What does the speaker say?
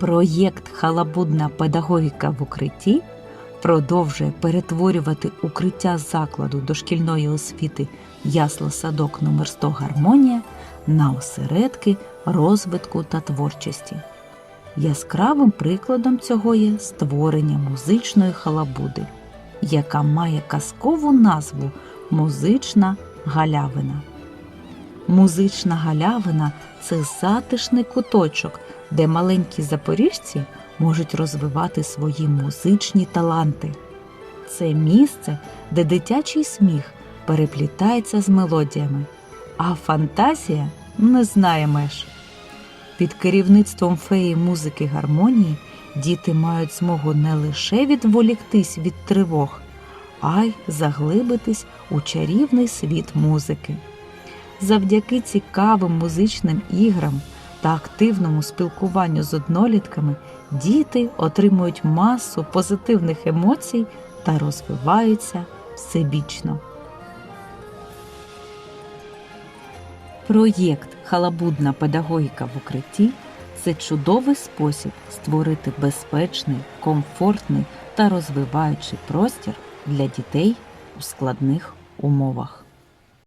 Проєкт Халабудна педагогіка в укритті продовжує перетворювати укриття закладу дошкільної освіти Ясла Садок номер 100 Гармонія на осередки розвитку та творчості. Яскравим прикладом цього є створення музичної халабуди, яка має казкову назву Музична галявина. Музична галявина це затишний куточок, де маленькі запоріжці можуть розвивати свої музичні таланти. Це місце, де дитячий сміх переплітається з мелодіями, а фантазія не знає меж. Під керівництвом феї музики гармонії діти мають змогу не лише відволіктись від тривог, а й заглибитись у чарівний світ музики. Завдяки цікавим музичним іграм та активному спілкуванню з однолітками діти отримують масу позитивних емоцій та розвиваються всебічно. Проєкт Халабудна педагогіка в укритті це чудовий спосіб створити безпечний, комфортний та розвиваючий простір для дітей у складних умовах.